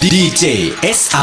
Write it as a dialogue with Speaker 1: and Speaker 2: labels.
Speaker 1: djsr.com